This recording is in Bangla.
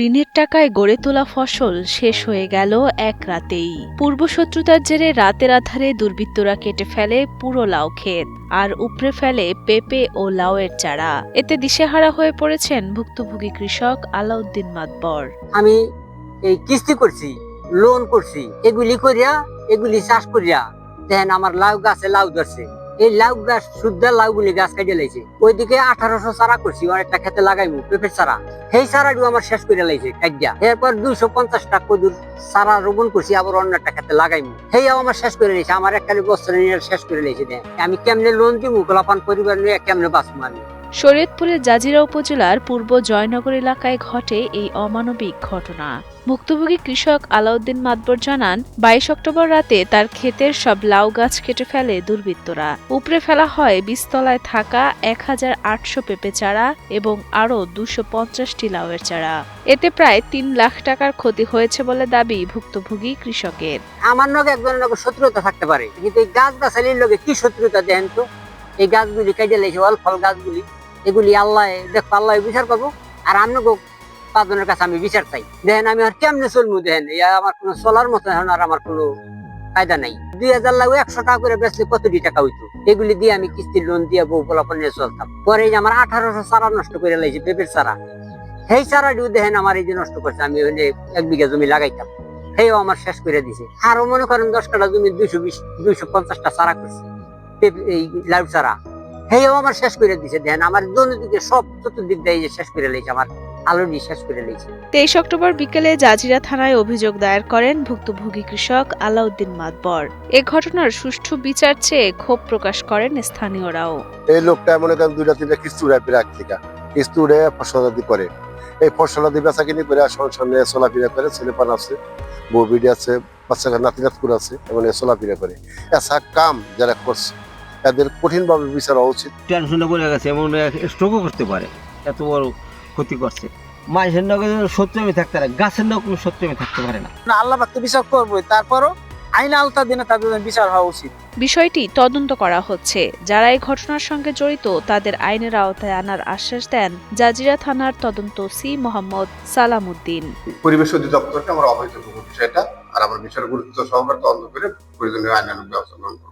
ঋণের টাকায় গড়ে তোলা ফসল শেষ হয়ে গেল এক রাতেই। পূর্বশত্রুতার জেরে রাতের আধারে দুর্বৃত্তরা কেটে ফেলে পুরো লাউ ক্ষেত আর উপড়ে ফেলে পেঁপে ও লাউয়ের চারা। এতে দিশেহারা হয়ে পড়েছেন ভুক্তভোগী কৃষক আলাউদ্দিন মাতবর। আমি এই কিস্তি করছি লোন করছি, এগুলি করিয়া, এগুলি চাষ করিয়া দেখেন আমার লাউ গাছে লাউ ধরছে। এই লাউ গাছ, শুদ্ধ লাউ গুলি গাছ কাটিয়ে লাইছে ওইদিকে আঠারোশো চারা করছি অনেকটা খেতে লাগাইবো পেঁপের চারা। সেই চারাটিও আমার শেষ করে লাইছে কাটিয়া এরপর দুইশো পঞ্চাশটা কদুর চারা রোপণ করছি, আবার অন্য একটা খেতে লাগাইবো সেইও আমার শেষ করে নিয়েছে আমার একটা বস্ত্র নিয়ে শেষ করে লাইছে আমি কেমনে লোন দিব গোলাপান পরিবার নিয়ে কেমনে বাঁচবো আমি? শরীয়তপুরের জাজিরা উপজেলার পূর্ব জয়নগর এলাকায় ঘটে এই অমানবিক ঘটনা। ভুক্তভোগী কৃষক আলাউদ্দিন মাতবর জানান, বাইশ অক্টোবর রাতে তার ক্ষেতের সব লাউ গাছ কেটে ফেলে দুর্বৃত্তরা। উপড়ে ফেলা হয় বীজতলায় থাকা এক হাজার আটশো পেঁপে চারা এবং আরও দুশো পঞ্চাশটি লাউয়ের চারা। এতে প্রায় তিন লাখ টাকার ক্ষতি হয়েছে বলে দাবি ভুক্তভোগী কৃষকের। আমার লগে একজনের লগে শত্রুতা থাকতে পারে। কিন্তু এই গাছ গাছালির লগে কি শত্রুতা দেন তো? এই গাছগুলি কেটে লেগেছে অল ফল গাছগুলি। এগুলি আল্লাহ, দেখো আল্লাহ বিচার করব আর আমি পাঁচজনের কাছে আমি বিচার চাই। দেখেন আমি আর কেমনে চলবো দেখেন? আমার কোনো চলার মতো এখন আর আমার কোনো কায়দা নাই। দুই হাজার লাগবে, একশো টাকা করে বেচলে কতটি টাকা হইতো? এগুলি দিয়ে আমি কিস্তির লোন দিয়ে বউ পোলাপন নিয়ে চলতাম। পরে আমার আঠারোশো চারা নষ্ট করে লাইছে, পেঁপের চারা। সেই চারাটিও দেখেন আমার এই যে নষ্ট করছে, আমি ওই এক বিঘা জমি লাগাইতাম। সেও আমার শেষ করে দিছে। আরও মনে করেন দশ কাটা জমি দুইশো বিশ, দুইশো পঞ্চাশটা চারা করছি। এই লাউ চারা। সেও আমার শেষ করে দিছে দেখেন আমার দিকে সব চতুর্দিক দিয়ে শেষ করে লেগেছে আমার আলোটি শেষ করে লেগেছে। তেইশ অক্টোবর বিকেলে জাজিরা থানায় অভিযোগ দায়ের করেন ভুক্তভোগী কৃষক আলাউদ্দিন মাতবর। এ ঘটনার সুষ্ঠু বিচার চেয়ে ক্ষোভ প্রকাশ করেন স্থানীয়রাও। এই লোকটা মনে করেন দুইটা তিনটা কিস্তি উড়ায় প্রাক থেকে কিস্তি উড়ে ফসলাদি করে। এই ফসলাদি বেচা কিনি করে সামনে চলাফেরা করে ছেলে পান আছে বউ বিডি আছে বাচ্চা নাতি নাতকুর আছে এবং চলাফেরা করে। এসা কাম যারা করছে এদের কঠিনভাবে বিচার হওয়া উচিত। টেনশনে পড়ে গেছে এমন স্ট্রোকও করতে পারে এত বড় ক্ষতি করছে। মানুষের নগে সত্যি আমি থাকতে পারে গাছের নগে কোনো সত্যি আমি থাকতে পারে না। না আল্লাহ পাক তো বিচার করবোই তারপরও আইন আলতা দিনে তাদের বিচার হওয়া উচিত। বিষয়টি তদন্ত করা হচ্ছে। যারা এই ঘটনার সঙ্গে জড়িত তাদের আইনের আওতায় আনার আশ্বাস দেন জাজিরা থানার তদন্ত সি মোহাম্মদ সালাম উদ্দিন পরিবেশ অধিদপ্তরকে আমরা অবহিত করব বিষয়টা আর আমরা বিষয়ের গুরুত্ব সহকারে তদন্ত করে প্রয়োজনীয় আইনানুগ ব্যবস্থা গ্রহণ করব।